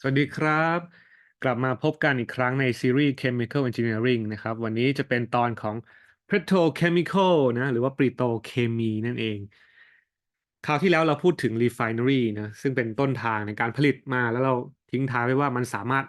สวัสดีครับ กลับมาพบกันอีกครั้งในซีรีส์ Chemical Engineering นะครับ วันนี้จะเป็นตอนของ Petrochemical นะหรือว่าปริโตเคมีนั่นเอง คราวที่แล้วเราพูดถึง refinery นะซึ่งเป็นต้นทางในการผลิตมาแล้วเราทิ้งท้ายไว้ว่ามันสามารถ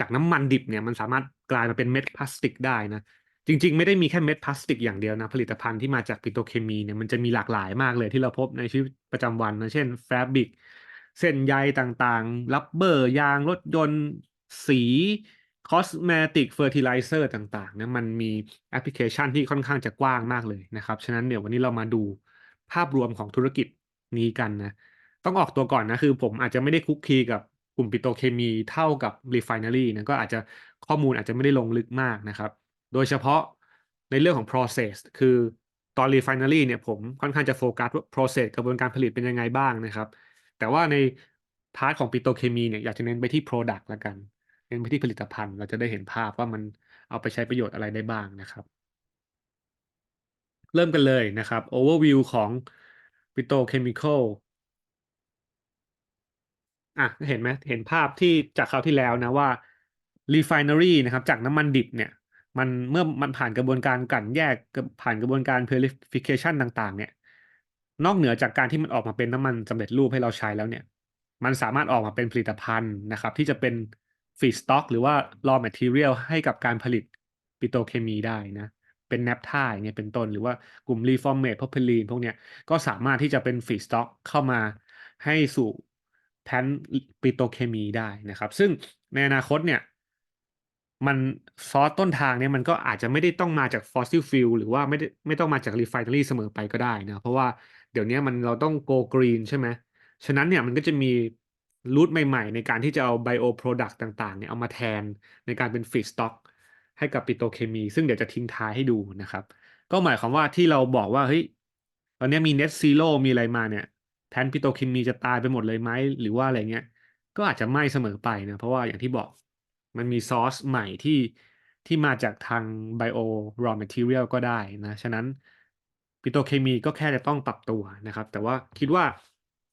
จากน้ำมันดิบเนี่ยมันสามารถกลายมาเป็นเม็ดพลาสติกได้นะจริงๆ ไม่ได้มีแค่เม็ดพลาสติกอย่างเดียวนะ ผลิตภัณฑ์ที่มาจากปิโตเคมีเนี่ยมันจะมีหลากหลายมากเลยที่เราพบในชีวิตประจำวันนะเช่นแฟบริก เส้นใยต่างๆ รับเบอร์ยางรถยนต์ สีคอสเมติกเฟอร์ทิไลเซอร์ต่างๆนะมันมีแอปพลิเคชันที่ค่อนข้างจะกว้างมากเลยนะครับ ฉะนั้นเดี๋ยววันนี้เรามาดูภาพรวมของธุรกิจนี้กันนะ ต้องออกตัวก่อนนะ คือผมอาจจะไม่ได้คุกคีกับกลุ่มปิโตเคมีเท่ากับ Refinery นะก็อาจจะข้อมูลอาจจะไม่ได้ลงลึกมากนะครับ โดยเฉพาะในเรื่องของ process คือตอน Refinery เนี่ยผมค่อนข้างจะโฟกัสว่า process กระบวนการผลิตเป็นยังไงบ้างนะครับ แต่ว่าในพาร์ทของปิโตเคมีเนี่ยอยากจะเน้นไปที่ product ล้วกัน เน้นไปที่ผลิตภัณฑ์ เราจะได้เห็นภาพว่ามันเอาไปใช้ประโยชน์อะไรได้บ้างนะครับ เริ่มกันเลยนะครับ overview ของ petrochemical อะเห็นไหมเห็นภาพที่จากคราวที่แล้วนะว่า refinery นะครับ จากน้ำมันดิบเนี่ยมันเมื่อมันผ่านกระบวนการกลั่นแยกผ่านกระบวนการ purification ต่าง ๆ เนี่ย นอกเหนือจากการที่มันออกมาเป็นน้ำมันสำเร็จรูปให้เราใช้แล้วเนี่ย มันสามารถออกมาเป็นผลิตภัณฑ์นะครับ ที่จะเป็น feedstock หรือว่า raw material ให้กับการผลิตปิโตรเคมีได้นะ เป็น naphtha อย่างเงี้ยเป็นต้น หรือว่ากลุ่ม reformate propylene พวกเนี้ยก็สามารถที่จะเป็น feedstock เข้ามาให้สู่แทนปิโตรเคมีได้นะครับ ซึ่งในอนาคตเนี่ยมันซอสต้นทางเนี่ยมันก็อาจจะไม่ได้ต้องมาจาก fossil fuel หรือว่าไม่ได้ไม่ต้องมาจาก refinery เสมอไปก็ได้นะ เพราะว่า เดี๋ยวนี้มันเราต้อง go green ใช่ไหมฉะนั้นเนี่ยมันก็จะมีรูทใหม่ๆ ในการที่จะเอา bio product ต่างๆเนี่ยเอามาแทนในการเป็น feedstock ให้กับปิโตเคมี ซึ่งเดี๋ยวจะทิ้งท้ายให้ดูนะครับ ก็หมายความว่าที่เราบอกว่าเฮ้ยตอนนี้มี net zero มีอะไรมาเนี่ยแทนปิโตเคมีจะตายไปหมดเลยไหมหรือว่าอะไรเงี้ยก็อาจจะไม่เสมอไปนะเพราะว่าอย่างที่บอกมันมีซอสใหม่ที่ที่มาจากทาง bio raw material ก็ได้นะ ฉะนั้น ปิโตเคมีก็แค่จะต้องปรับตัวนะครับ แต่ว่าคิดว่า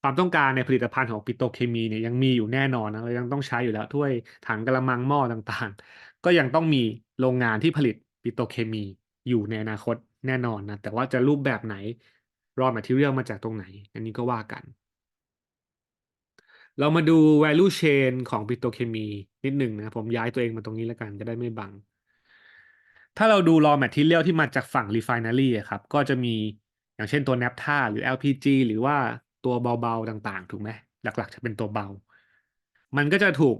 ความต้องการในผลิตภัณฑ์ของปิโตเคมีเนี่ยยังมีอยู่แน่นอนนะเรายังต้องใช้อยู่แล้วถ้วยถังกะละมังหม้อต่างๆ ก็ยังต้องมีโรงงานที่ผลิตปิโตเคมีอยู่ในอนาคตแน่นอนนะแต่ว่าจะรูปแบบไหน raw material มาจากตรงไหน อันนี้ก็ว่ากัน เรามาดู value chain ของปิโตเคมีนิดหนึ่งนะผมย้ายตัวเองมาตรงนี้แล้วกันจะได้ไม่บัง ถ้าเราดู raw material ที่มาจากฝั่ง refinery อะครับ ก็จะมีอย่างเช่นตัว naphtha หรือ LPG หรือว่าตัวเบาๆต่างๆ ถูกไหมหลักๆ จะเป็นตัวเบา มันก็จะถูก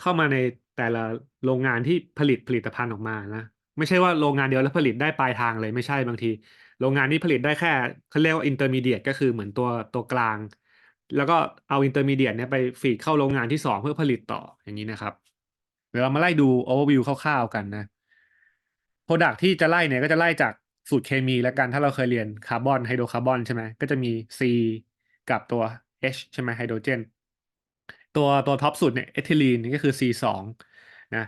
เข้ามาในแต่ละโรงงานที่ผลิตผลิตภัณฑ์ออกมานะ ไม่ใช่ว่าโรงงานเดียวแล้วผลิตได้ปลายทางเลยไม่ใช่บางที โรงงานนี้ผลิตได้แค่เขาเรียกว่า intermediate ก็คือเหมือนตัวตัวกลาง แล้วก็เอา intermediate เนี่ยไปฟีดเข้าโรงงานที่ 2 เพื่อผลิตต่ออย่างนี้นะครับ เดี๋ยวเรามาไล่ดู overview คร่าวๆกันนะ product ที่จะไล่เนี่ยก็จะไล่จากสูตรเคมีแล้วกันถ้าเราเคยเรียนคาร์บอนไฮโดรคาร์บอนใช่ไหมก็จะมี C กับตัว H ใช่ไหมไฮโดรเจนตัวตัวท็อปสุดเนี่ยเอทิลีนนี่ก็คือ C2 นะ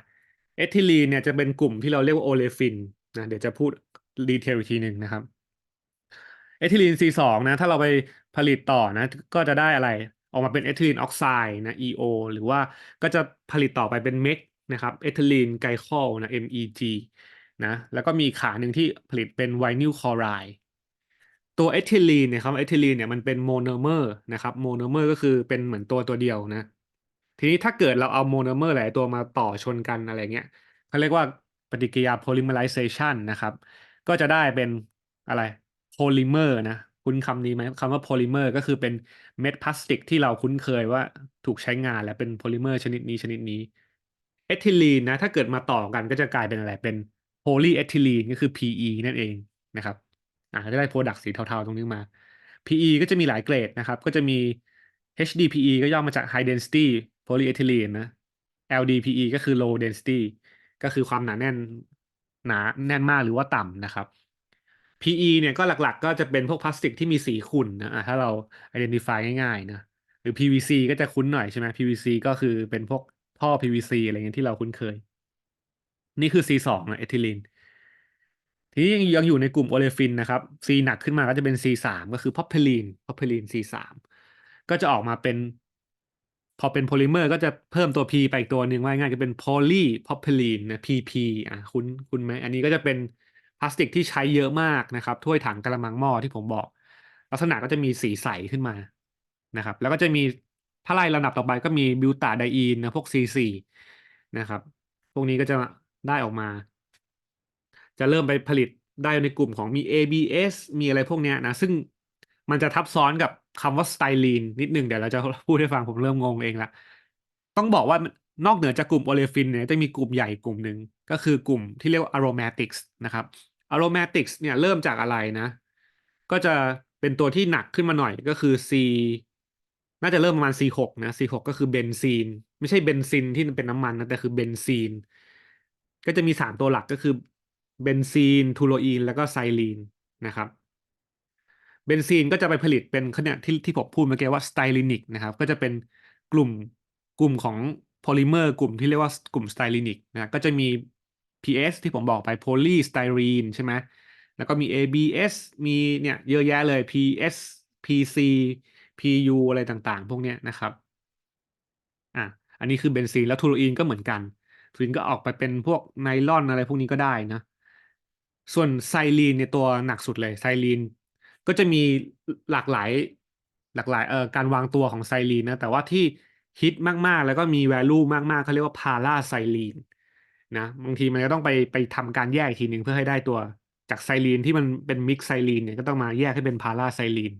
เอทิลีนเนี่ยจะเป็นกลุ่มที่เราเรียกว่าโอเลฟินนะเดี๋ยวจะพูดดีเทลอีกทีหนึ่งนะครับเอทิลีน C2 นะถ้าเราไปผลิตต่อนะก็จะได้อะไรออกมาเป็นเอทิลีนออกไซด์นะ EO หรือว่าก็จะผลิตต่อไปเป็นเมกนะครับเอทิลีนไกลคอลนะ MEG นะแล้วก็มีขาหนึ่งที่ผลิตเป็นไวนิลคลอไรด์ตัวเอทิลีนเนี่ยครับเอทิลีนเนี่ยมันเป็นโมโนเมอร์นะครับโมโนเมอร์ก็คือเป็นเหมือนตัวตัวเดียวนะ ทีนี้ถ้าเกิดเราเอาโมโนเมอร์หลายตัวมาต่อชนกันอะไรเงี้ยเขาเรียกว่าปฏิกิริยา polymerization นะครับ ก็จะได้เป็นอะไรโพลิเมอร์นะคุ้นคำนี้ไหมคำว่าโพลิเมอร์ก็คือเป็นเม็ดพลาสติกที่เราคุ้นเคยว่าถูกใช้งานและเป็นโพลิเมอร์ชนิดนี้ชนิดนี้เอทิลีนนะถ้าเกิดมาต่อกันก็จะกลายเป็นอะไรเป็น โพลีเอทิลีนก็คือ PE นั่นเองนะครับอ่าจะได้โปรดักต์สีเทาๆตรงนี้มา PE ก็จะมีหลายเกรดนะครับ ก็จะมี HDPE ก็ย่อมาจาก High Density Polyethylene นะ LDPE ก็คือ Low Density ก็คือความหนาแน่นหนาแน่นมากหรือว่าต่ำนะครับ PE เนี่ยก็หลักๆ ก็จะเป็นพวกพลาสติกที่มีสีขุ่นนะถ้าเรา identify ง่ายๆนะหรือ PVC ก็จะคุ้นหน่อยใช่ไหม PVC ก็คือเป็นพวกท่อ PVC อะไรเงี้ยที่เราคุ้นเคย นี่คือ C2 นะเอทิลีนทีนี้ยังยังอยู่ในกลุ่มโอเลฟินนะครับ C หนักขึ้นมาก็จะเป็น C3 ก็คือพอพเพลีนพอพเพลีน C3 ก็จะออกมาเป็น พอเป็นโพลิเมอร์ก็จะเพิ่มตัว P ไปอีกตัวหนึ่งว่าง่ายก็เป็น polypropylene นะ PP อะคุณคุณไหมอันนี้ก็จะเป็นพลาสติกที่ใช้เยอะมากนะครับถ้วยถังกระมังหม้อที่ผมบอก ลักษณะก็จะมีสีใสขึ้นมานะครับ แล้วก็จะมีถ้าไล่ลำดับต่อไปก็มีบิวตาไดอีนนะพวก C4 นะครับ พวกนี้ก็จะ ได้ออกมา จะเริ่มไปผลิตได้ในกลุ่มของมี ABS มีอะไรพวกเนี้ยนะ ซึ่งมันจะทับซ้อนกับคำว่าสไตลีนนิดหนึ่งเดี๋ยวเราจะพูดให้ฟังผมเริ่มงงเองละ ต้องบอกว่านอกเหนือจากกลุ่มโอเลฟินเนี่ยจะมีกลุ่มใหญ่กลุ่มหนึ่งก็คือกลุ่มที่เรียกว่า aromatics นะครับ aromatics เนี่ยเริ่มจากอะไรนะ ก็จะเป็นตัวที่หนักขึ้นมาหน่อยก็คือ C น่าจะเริ่มประมาณ C6 นะ C6 ก็คือเบนซีน ไม่ใช่เบนซินที่เป็นน้ำมันนะ แต่คือเบนซีน ก็จะมีสามตัวหลักก็คือเบนซีนทูโรอีนแล้วก็ไซลีนนะครับเบนซีนก็จะไปผลิตเป็นเนี่ยที่ที่ผมพูดเมื่อกี้ว่าสไตลินิกนะครับ ก็จะเป็นกลุ่มกลุ่มของโพลิเมอร์กลุ่มที่เรียกว่ากลุ่มสไตลินิกนะก็จะมี PS ที่ผมบอกไปโพลีสไตรีนใช่ไหมแล้วก็มี ABS มีเนี่ยเยอะแยะเลย PS PC PU อะไรต่างๆ พวกเนี้ยนะครับอะอันนี้คือเบนซีนแล้วทูโรอีนก็เหมือนกัน ทูโรอีนก็ออกไปเป็นพวกไนลอนอะไรพวกนี้ก็ได้นะ ส่วนไซลีนเนี่ยตัวหนักสุดเลยไซลีนก็จะมีหลากหลายหลากหลายเอ่อการวางตัวของไซลีนนะ แต่ว่าที่ฮิตมากๆ แล้วก็มี value มากๆเขาเรียกว่าพาราไซลีนนะบางทีมันจะต้องไปไปทำการแยกอีกทีหนึ่งเพื่อให้ได้ตัวจากไซลีนที่มันเป็นมิกไซลีนเนี่ยก็ต้องมาแยกให้เป็นพาราไซลีน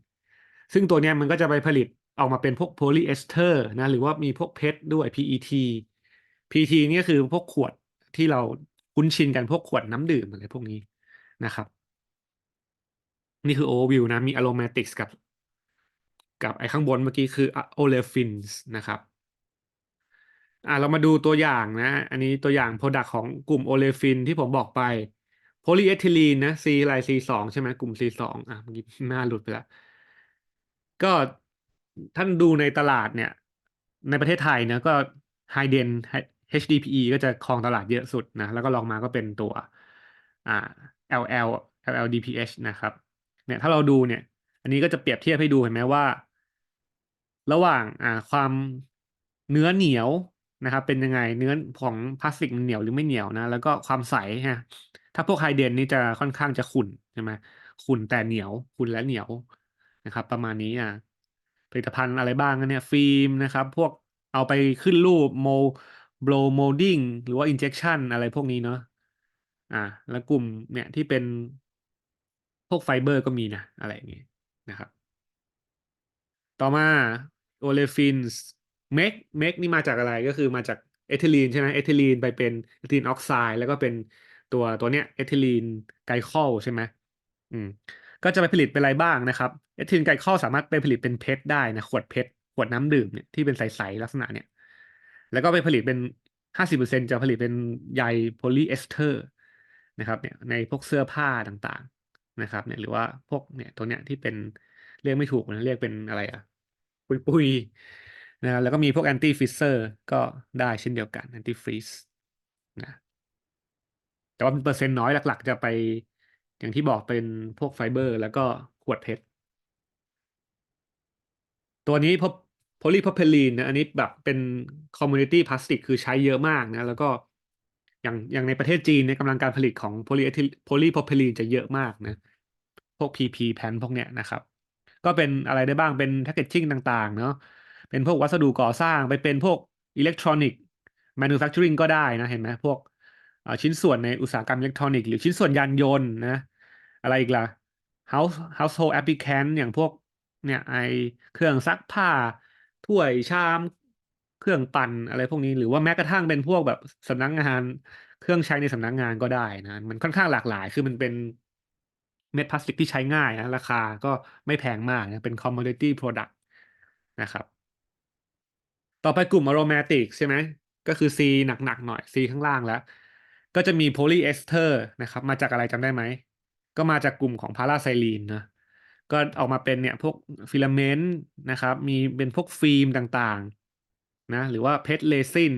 ซึ่งตัวเนี้ยมันก็จะไปผลิตออกมาเป็นพวกโพลีเอสเตอร์นะหรือว่ามีพวกเพชรด้วย PET PT นี่ก็คือพวกขวดที่เราคุ้นชินกันพวกขวดน้ำดื่มอะไรพวกนี้นะครับ นี่คือ overview นะมี aromatics กับ กับไอ้ข้างบนเมื่อกี้คือ olefins นะครับอ่าเรามาดูตัวอย่างนะ อันนี้ตัวอย่าง product ของกลุ่ม olefin ที่ผมบอกไป polyethylene นะ C อะไร C สองใช่ไหมกลุ่ม C สองอะเมื่อกี้หน้าหลุดไปล้วก็ท่านดูในตลาดเนี่ย ในประเทศไทยเนะก็ High Den HDPE ก็จะครองตลาดเยอะสุดนะ แล้วก็ลองมาก็เป็นตัวอ่า LL LLDPH นะครับ เนี่ยถ้าเราดูเนี่ย อันนี้ก็จะเปรียบเทียบให้ดูเห็นไหมว่า ระหว่างอ่าความเนื้อเหนียวนะครับ เป็นยังไงเนื้อของพลาสติกมันเหนียวหรือไม่เหนียวนะ แล้วก็ความใสฮะถ้าพวกไฮเดนนี่จะค่อนข้างจะขุ่นใช่ไหมขุ่นแต่เหนียวขุ่นและเหนียวนะครับ ประมาณนี้อะผลิตภัณฑ์อะไรบ้างเนี่ยฟิล์มนะครับ พวกเอาไปขึ้นรูปโม โบลโมลดิ้งหรือว่าอินเจ t ชันอะไรพวกนี้เนาะอ่า แล้วกลุ่มเนี่ยที่เป็นพวกไฟเบอร์ก็มีนะ อะไรอย่างเงี้ยนะครับ ต่อมาโอเลฟินส์เมกเมกนี่มาจากอะไรก็คือมาจากเอทิลีนใช่ไหมเอทิลีนไปเป็นเอทิลีนออกไซด์แล้วก็เป็นตัวตัวเนี้ยเอทิลีนไกลคอลใช่ไหมอืมก็จะไปผลิตเป็นอะไรบ้างนะครับเอทิลีนไกลคอลสามารถไปผลิตเป็นเพชรได้นะขวดเพชรขวดน้ำดื่มเนี่ยที่เป็นใสๆลักษณะเนี่ย แล้วก็ไปผลิตเป็นห้าสิบเปอร์เซ็นจะผลิตเป็นใยโพลีเอสเตอร์นะครับเนี่ยในพวกเสื้อผ้าต่างๆนะครับเนี่ยหรือว่าพวกเนี่ยตัวเนี้ยที่เป็นเรียกไม่ถูกนะเรียกเป็นอะไรอะปุยปุยนะแล้วก็มีพวกแอนตี้ฟิเซอร์ก็ได้เช่นเดียวกันแอนตี้ฟรีซนะแต่ว่าเป็นเปอร์เซ็นต์น้อยหลักๆ จะไปอย่างที่บอกเป็นพวกไฟเบอร์ แล้วก็ขวดเพชรตัวนี้พบ โพลีพ r เพลีนนะอันนี้แบบเป็นคอมมูนิตี้พลาสติกคือใช้เยอะมากนะ แล้วก็อย่างอย่างในประเทศจีนเนี่ยกำลังการผลิตของโพลีโพลีพ r เพลีนจะเยอะมากนะ พวก PP แผ่นพวกเนี้ยนะครับ ก็เป็นอะไรได้บ้างเป็นแพคเกจจิ้งต่างๆ เนาะเป็นพวกวัสดุก่อสร้างไปเป็นพวกอิเล็กทรอนิกส์แมนูแฟคเจอริงก็ได้นะ เห็นไหมพวกชิ้นส่วนในอุตสาหกรรมอิเล็กทรอนิกส์หรือชิ้นส่วนยานยนต์นะ อะไรอีกล่ะ house household applicant อย่างพวกเนี่ยไอเครื่องซักผ้า ถ้วยชามเครื่องปั่นอะไรพวกนี้ หรือว่าแม้กระทั่งเป็นพวกแบบสำนักงาน เครื่องใช้ในสำนักงานก็ได้นะ มันค่อนข้างหลากหลาย คือมันเป็นเม็ดพลาสติกที่ใช้ง่ายนะ ราคาก็ไม่แพงมากนะเป็น commodity product นะครับ ต่อไปกลุ่ม aromatic ใช่ไหมก็คือ C หนักๆหน่อย C ข้างล่างแล้ว ก็จะมีโพลีเอสเตอร์นะครับ มาจากอะไรจำได้ไหม ก็มาจากกลุ่มของพาราไซลีนนะ ก็ออกมาเป็นเนี่ยพวกฟิลาเมนต์นะครับ มีเป็นพวกฟิล์มต่างๆนะหรือว่าเพชรเรซิน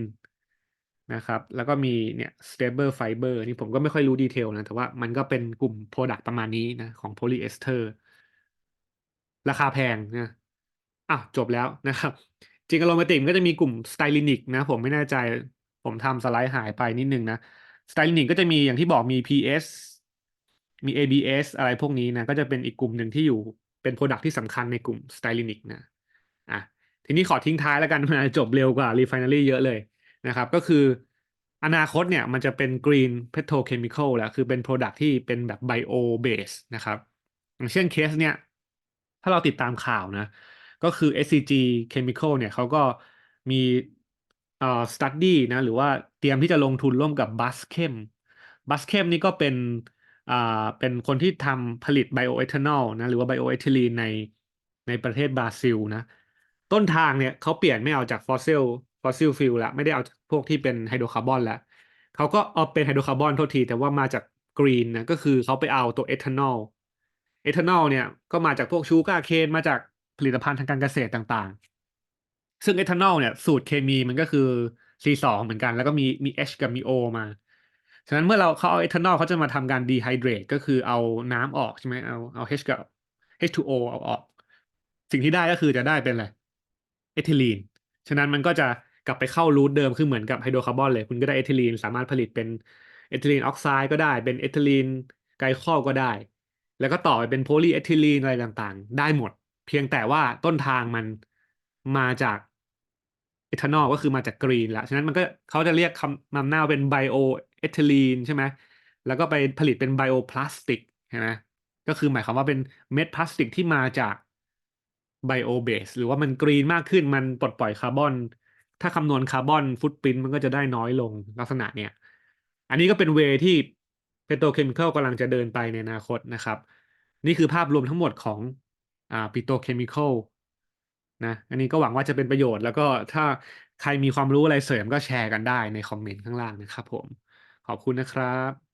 นะครับ แล้วก็มีเนี่ย stable fiber นี่ผมก็ไม่ค่อยรู้ดีเทลนะ แต่ว่ามันก็เป็นกลุ่ม product ประมาณนี้นะ ของโพลีเอสเตอร์ ราคาแพงนะอะจบแล้วนะครับ จริงอโรมาติกมันก็จะมีกลุ่มสไตลินิกนะ ผมไม่แน่ใจผมทำสไลด์หายไปนิดนึงนะสไตลินิกก็จะมีอย่างที่บอกมี PS มี ABS อะไรพวกนี้นะก็จะเป็นอีกกลุ่มหนึ่งที่อยู่เป็นโปรดักที่สำคัญในกลุ่มสไตลินิกนะอะทีนี้ขอทิ้งท้ายแล้วกันมันจบเร็วกว่า Refinery เยอะเลยนะครับ ก็คืออนาคตเนี่ยมันจะเป็น Green Petrochemical แล้ว คือเป็น Product ที่เป็นแบบ Bio Base นะครับ อย่างเช่นเคสเนี่ยถ้าเราติดตามข่าวนะ ก็คือ SCG Chemical เนี่ยเขาก็มีเอ่อ study นะ หรือว่าเตรียมที่จะลงทุนร่วมกับ Baschem Baschem นี่ก็เป็น เป็นคนที่ทำผลิตไบโอเอทานอลนะหรือว่าไบโอเอทิลีนในในประเทศบราซิลนะต้นทางเนี่ยเขาเปลี่ยนไม่เอาจากฟอสซิลฟอสซิลฟิลละไม่ได้เอาจากพวกที่เป็นไฮโดรคาร์บอนล้วเขาก็เอาเป็นไฮโดรคาร์บอนโทษที แต่ว่ามาจากกรีนนะก็คือเขาไปเอาตัวเอทานอลเอทานอลเนี่ยก็มาจากพวกชูการ์เคนมาจากผลิตภัณฑ์ทางการเกษตรต่างๆ ซึ่งเอทานอลเนี่ยสูตรเคมีมันก็คือ C2 เหมือนกัน แล้วก็มีมี H กับมี O มา ฉะนั้นเมื่อเราเขาเอาเอทานอลเขาจะมาทำการดีไฮเดรตก็คือเอาน้ำออกใช่ไหมเอาเอา H กับ H2O เอาออก สิ่งที่ได้ก็คือจะได้เป็นอะไรเอทิลีนฉะนั้นมันก็จะกลับไปเข้ารูทเดิมคือเหมือนกับไฮโดรคาร์บอนเลย คุณก็ได้เอทิลีนสามารถผลิตเป็นเอทิลีนออกไซด์ก็ได้เป็นเอทิลีนไกลคอลก็ได้ แล้วก็ต่อไปเป็นโพลีเอทิลีนอะไรต่างๆ ได้หมด เพียงแต่ว่าต้นทางมันมาจาก เอทานอลก็คือมาจากกรีนล้วฉะนั้นมันก็เขาจะเรียกคำนำหน้าเป็นไบโอเอทิลีนใช่ไหมแล้วก็ไปผลิตเป็นไบโอพลาสติกใช่ไหมก็คือหมายความว่าเป็นเม็ดพลาสติกที่มาจากไบโอเบสหรือว่ามันกรีนมากขึ้นมันปลดปล่อยคาร์บอน ถ้าคำนวณคาร์บอนฟุตปรินมันก็จะได้น้อยลงลักษณะเนี่ย อันนี้ก็เป็นเวที่เปโตรเคมีคอลกำลังจะเดินไปในอนาคตนะครับ นี่คือภาพรวมทั้งหมดของอ่าปิโตเคมีคอล นะอันนี้ก็หวังว่าจะเป็นประโยชน์ แล้วก็ถ้าใครมีความรู้อะไรเสริมก็แชร์กันได้ในคอมเมนต์ข้างล่างนะครับผม ขอบคุณนะครับ